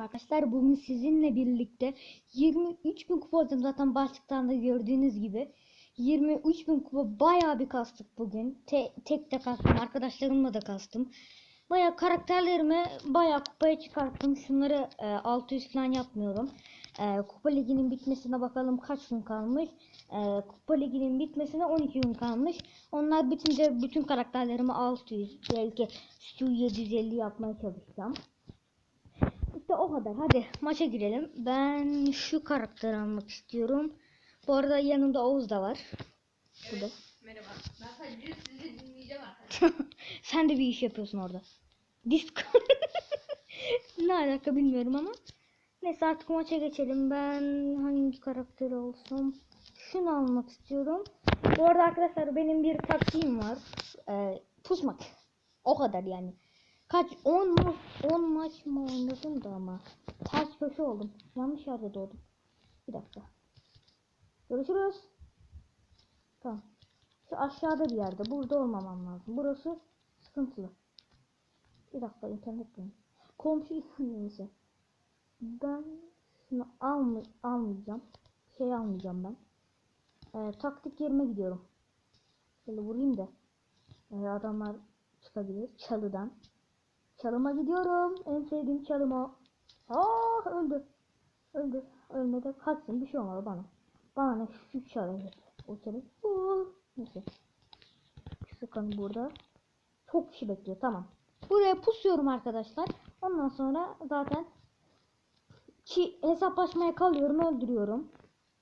Arkadaşlar bugün sizinle birlikte 23.000 kupa aldım zaten başlıktan da gördüğünüz gibi. 23.000 kupa bayağı bir kastık bugün. Te- tek de kastım arkadaşlarımla da kastım. Bayağı karakterlerimi bayağı kupaya çıkarttım. Şunları e, 600 falan yapmıyorum. E, kupa liginin bitmesine bakalım kaç gün kalmış. E, kupa liginin bitmesine 12 gün kalmış. Onlar bitince bütün karakterlerimi 600 belki şu 750 yapmaya çalışacağım. İşte o kadar. Hadi maça girelim. Ben şu karakteri almak istiyorum. Bu arada yanımda Oğuz da var. Burada. Merhaba. Ben sadece sizi dinleyeceğim arkadaşlar. Sen de bir iş yapıyorsun orada. Disco. ne alaka bilmiyorum ama. Neyse artık maça geçelim. Ben hangi karakter olsam şunu almak istiyorum. Bu arada arkadaşlar benim bir taktiğim var. Ee, pusmak. O kadar yani. Kaç 10 maç 10 maç mı oynadım da ama ters köşe oldum. Yanlış yerde doğdum. Bir dakika. Görüşürüz. Tamam. Şu aşağıda bir yerde. Burada olmamam lazım. Burası sıkıntılı. Bir dakika internet benim. Komşu neyse. Ben şunu almay almayacağım. Şey almayacağım ben. Ee, taktik yerime gidiyorum. Şöyle vurayım da. Ee, adamlar çıkabilir. Çalıdan. Çalıma gidiyorum. En sevdiğim çalım o. Ah öldü. Öldü. Ölmedi. Kaçsın. Bir şey olmadı bana. Bana ne şu çalı. O çalı. Oo. Neyse. Sıkan burada. Çok kişi bekliyor. Tamam. Buraya pusuyorum arkadaşlar. Ondan sonra zaten ki hesaplaşmaya kalıyorum. Öldürüyorum.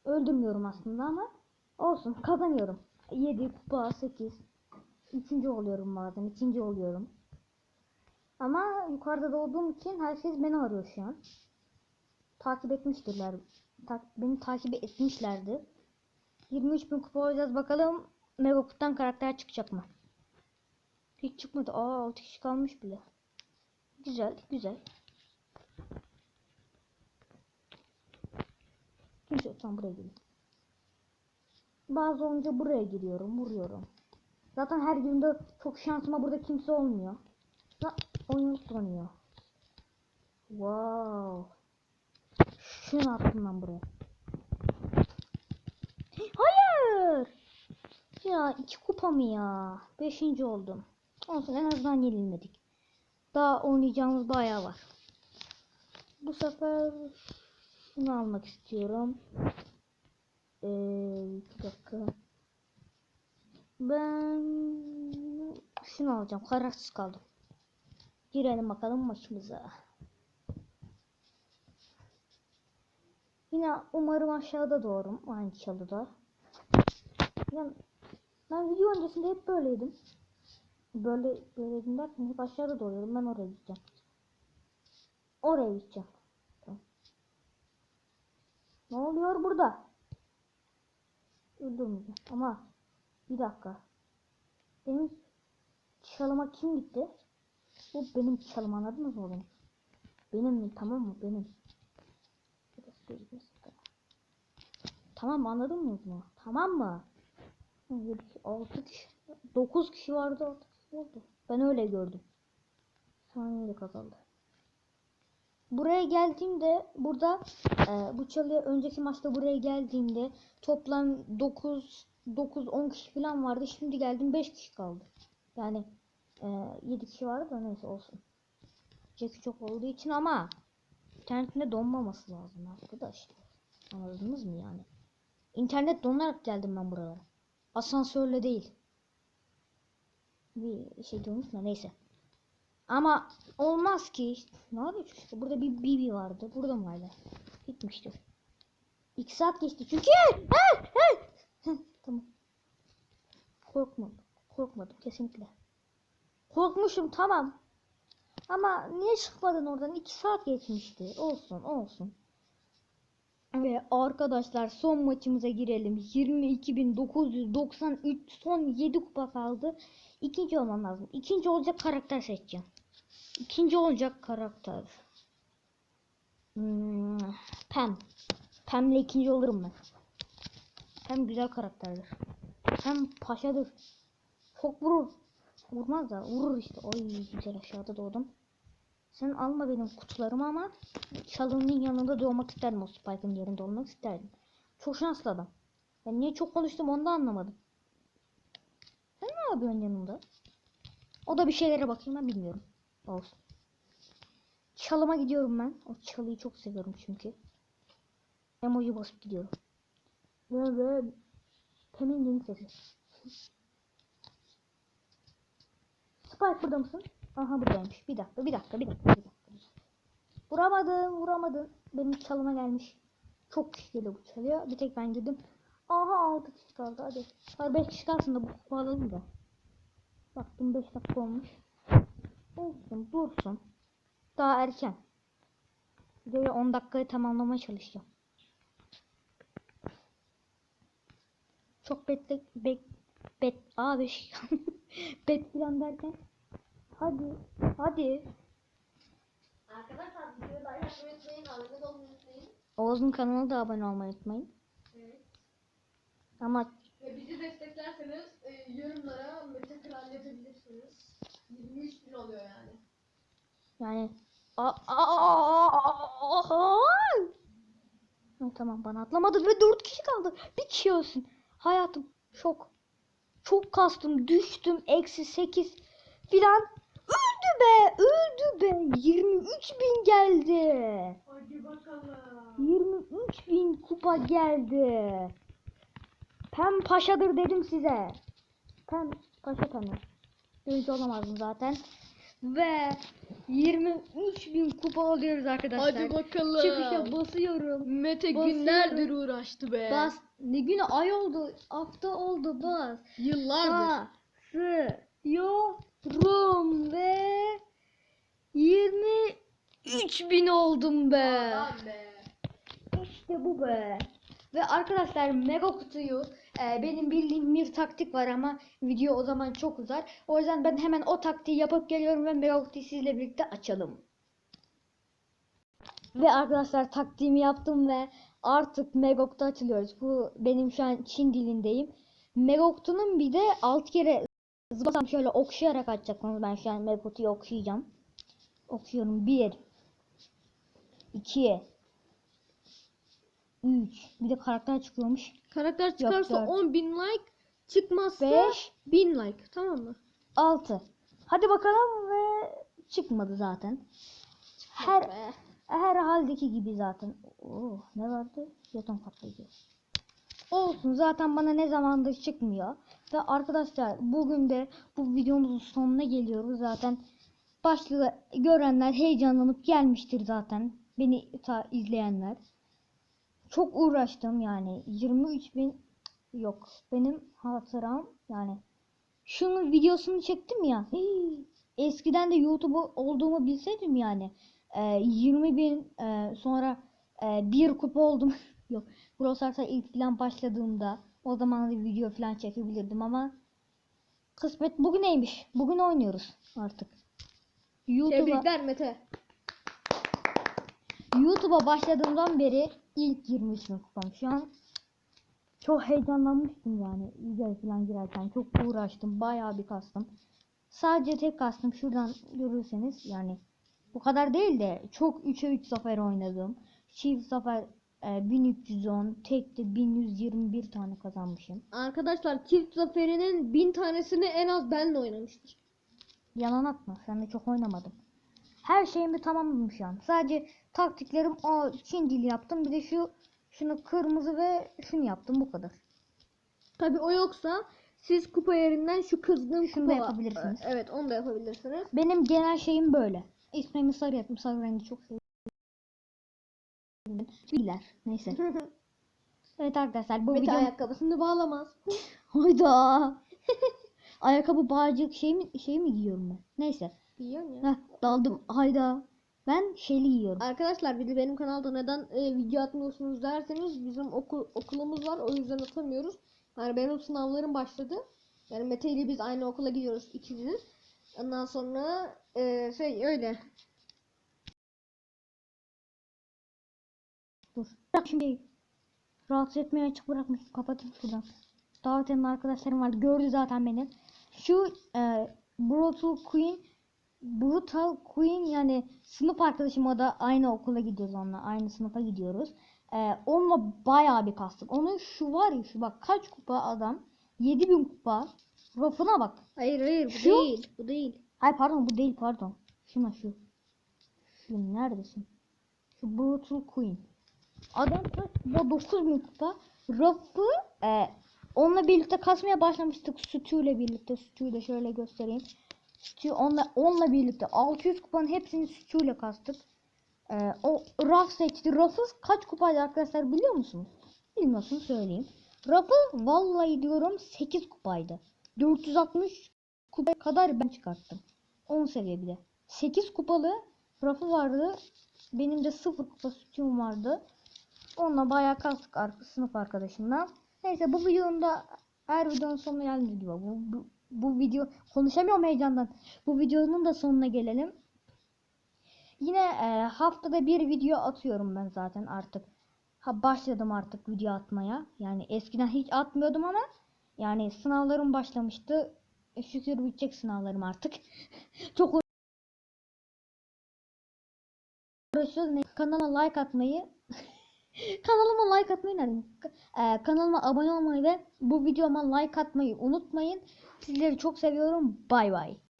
Öldürmüyorum aslında ama olsun. Kazanıyorum. 7 kupa 8. Üçüncü oluyorum bazen. ikinci oluyorum. Ama yukarıda doğduğum için herkes beni arıyor şu an. Takip etmiştirler. Ta- beni takip etmişlerdi. 23 bin kupa olacağız bakalım. Mega kutudan karakter çıkacak mı? Hiç çıkmadı. Aa 6 kişi kalmış bile. Güzel güzel. Kimse yok. Buraya gireyim. Bazı olunca buraya giriyorum. Vuruyorum. Zaten her günde çok şansıma burada kimse olmuyor. Oyun donuyor. Wow. Şunu attım ben buraya. Hayır. Ya iki kupa mı ya? Beşinci oldum. Olsun en azından yenilmedik. Daha oynayacağımız bayağı var. Bu sefer şunu almak istiyorum. Ee, bir dakika. Ben şunu alacağım. Kararsız kaldım. Girelim bakalım maçımıza. Yine umarım aşağıda doğrum. Aynı çalıda. Yani ben video öncesinde hep böyleydim. Böyle böyleydim derken hep aşağıda doğruyordum. Ben oraya gideceğim. Oraya gideceğim. Ne oluyor burada? Öldürmeyeceğim. Ama bir dakika. Benim çalıma kim gitti? Bu benim çalım anladınız mı oğlum? Benim mi tamam mı? Benim. Tamam anladın mı? Tamam mı? 7, 6 kişi, 9 kişi vardı 6 kişi oldu. Ben öyle gördüm. Saniye kazandı. Buraya geldiğimde burada e, bu çalıya önceki maçta buraya geldiğimde toplam 9 9 10 kişi falan vardı. Şimdi geldim 5 kişi kaldı. Yani e, 7 kişi vardı da neyse olsun. Jackie çok olduğu için ama internetinde donmaması lazım arkadaşlar. Anladınız mı yani? İnternet donarak geldim ben buralara. Asansörle değil. Bir şey diyormuş da neyse. Ama olmaz ki. Ne yapıyor işte? Burada bir BB vardı. Burada mı hala? Gitmiştir. İki saat geçti çünkü. Tamam. Korkmadım. Korkmadım kesinlikle. Korkmuşum tamam. Ama niye çıkmadın oradan? İki saat geçmişti. Olsun olsun. Ve arkadaşlar son maçımıza girelim. 22.993 son 7 kupa kaldı. İkinci olmam lazım. İkinci olacak karakter seçeceğim. İkinci olacak karakter. Hmm, Pam. Pam'le ikinci olurum ben. Pam güzel karakterdir. Pam paşadır. Çok vurur. Vurmaz da vurur işte. Oy güzel aşağıda doğdum. Sen alma benim kutularımı ama çalının yanında doğmak isterdim o Spike'ın yerinde olmak isterdim. Çok şanslı adam. Ben niye çok konuştum onu da anlamadım. Sen ne yapıyorsun yanında? O da bir şeylere bakayım ben bilmiyorum. Olsun. Çalıma gidiyorum ben. O çalıyı çok seviyorum çünkü. Emoji basıp gidiyorum. Ve ve Temin sesi. Spike burada mısın? Aha buradaymış. Bir dakika, bir dakika, bir dakika, bir dakika. Vuramadın, vuramadın. Benim çalıma gelmiş. Çok kişi geliyor bu çalıyor. Bir tek ben girdim. Aha 6 kişi kaldı hadi. Hadi 5 kişi kalsın da bu alalım da. Baktım 5 dakika olmuş. Olsun dursun. Daha erken. Videoyu 10 dakikayı tamamlamaya çalışacağım. Çok bekle bek bet abi bet falan derken hadi hadi Arkadaşlar videoyu da yapmayı unutmayın. Abone olmayı unutmayın. Oğuz'un kanalına da abone olmayı unutmayın. Evet. Ama Ve bizi desteklerseniz e, yorumlara Mete Kral yazabilirsiniz. 23 bin oluyor yani. yani Aa, aa, aa, aa. Ha, tamam bana atlamadı ve 4 kişi kaldı. Bir kişi ölsün. Hayatım şok. Çok kastım düştüm. Eksi 8 filan. Be öldü be. 23 bin geldi. Hadi bakalım. 23 bin kupa geldi. Pem paşadır dedim size. Pem paşa pemi. Birinci olamazdım zaten. Ve 23 bin kupa alıyoruz arkadaşlar. Hadi bakalım. Çıkışa basıyorum. Mete Basıyorum. günlerdir uğraştı be. Bas. Ne günü ay oldu. Hafta oldu bas. Yıllardır. Basıyorum ve 23 bin oldum be. Be. İşte bu be. Ve arkadaşlar mega kutuyu e, benim bildiğim bir taktik var ama video o zaman çok uzar. O yüzden ben hemen o taktiği yapıp geliyorum ve mega kutuyu sizle birlikte açalım. Ve arkadaşlar taktiğimi yaptım ve artık mega kutu açılıyoruz. Bu benim şu an Çin dilindeyim. Mega kutunun bir de alt kere zıplasam şöyle okşayarak açacaksınız. Ben şu an kutuyu okşayacağım. Okuyorum. 1 2 3 Bir de karakter çıkıyormuş. Karakter çıkarsa dört. 10 bin like çıkmazsa 5 1000 like tamam mı? 6 Hadi bakalım ve çıkmadı zaten. Her Be. her haldeki gibi zaten. Oh, ne vardı? Jeton patlayıcı. Olsun zaten bana ne zamandır çıkmıyor. Ve arkadaşlar bugün de bu videomuzun sonuna geliyoruz zaten. Başlığı görenler heyecanlanıp gelmiştir zaten. Beni izleyenler. Çok uğraştım yani. 23 bin yok. Benim hatıram yani. Şunun videosunu çektim ya. eskiden de YouTube olduğumu bilseydim yani. e, 20 bin sonra bir kupa oldum. Yok. Brawl Stars'a ilk falan başladığımda o zaman da video falan çekebilirdim ama kısmet bugüneymiş. Bugün oynuyoruz artık. YouTube'a Tebrikler Mete. YouTube'a başladığımdan beri ilk 23 bin kupam. Şu an çok heyecanlanmıştım yani video falan girerken. Çok uğraştım. Bayağı bir kastım. Sadece tek kastım şuradan görürseniz yani bu kadar değil de çok 3'e 3 zafer oynadım. Çift zafer e, 1310, tek de 1121 tane kazanmışım. Arkadaşlar çift zaferinin 1000 tanesini en az benle oynamıştır. Yalan atma. Sen de çok oynamadım. Her şeyimi tamamladım şu an. Sadece taktiklerim o Çin dili yaptım. Bir de şu şunu kırmızı ve şunu yaptım bu kadar. Tabi o yoksa siz kupa yerinden şu kızgın Şunu kupa da yapabilirsiniz. Evet onu da yapabilirsiniz. Benim genel şeyim böyle. İsmimi sarı yaptım. Sarı rengi çok seviyorum. Biler. Neyse. Evet arkadaşlar bu Mete video... ayakkabısını bağlamaz. Hayda. Ayakkabı bağcık şey mi, şey mi giyiyorum ben? Neyse. Biliyorum ya. Heh, daldım. Hayda. Ben şeyli giyiyorum. Arkadaşlar bir de benim kanalda neden e, video atmıyorsunuz derseniz bizim okul okulumuz var o yüzden atamıyoruz. Yani benim sınavlarım başladı. Yani Mete ile biz aynı okula gidiyoruz ikimiz. Ondan sonra e, şey öyle. Bırak şimdi. Rahatsız etmeye açık bırakmış. Kapatayım şuradan. Davet eden arkadaşlarım vardı. Gördü zaten beni. Şu e, Bro to Queen Brutal Queen yani sınıf arkadaşım o da aynı okula gidiyoruz onunla. Aynı sınıfa gidiyoruz. Ee, onunla bayağı bir kastık. Onun şu var ya şu bak kaç kupa adam? 7000 kupa. Rafına bak. Hayır hayır bu Şu- değil. Bu değil. Hayır pardon bu değil pardon. Şuna şu. Şu neredesin? Şu Brutal Queen. Adam kupa? 9000 kupa. Rafı e, onunla birlikte kasmaya başlamıştık. Stu ile birlikte. Stu'yu da şöyle göstereyim. Stu onunla, onunla birlikte 600 kupanın hepsini Stu ile kastık. E, o Raf seçti. Rafı kaç kupaydı arkadaşlar biliyor musunuz? Bilmiyorsunuz söyleyeyim. Rafı vallahi diyorum 8 kupaydı. 460 kupa kadar ben çıkarttım. 10 seviye bir de. 8 kupalı rafı vardı. Benim de 0 kupa sütüm vardı. Onunla bayağı kastık arka sınıf arkadaşımla. Neyse bu videonun da her videonun sonuna geldiğimiz gibi. Bu, bu, bu video konuşamıyorum heyecandan. Bu videonun da sonuna gelelim. Yine e, haftada bir video atıyorum ben zaten artık. Ha başladım artık video atmaya. Yani eskiden hiç atmıyordum ama yani sınavlarım başlamıştı. E, şükür bitecek sınavlarım artık. Çok uğraşıyoruz. Kanala like atmayı Kanalıma like atmayı? Ee, kanalıma abone olmayı ve bu videoma like atmayı unutmayın. Sizleri çok seviyorum. Bay bay.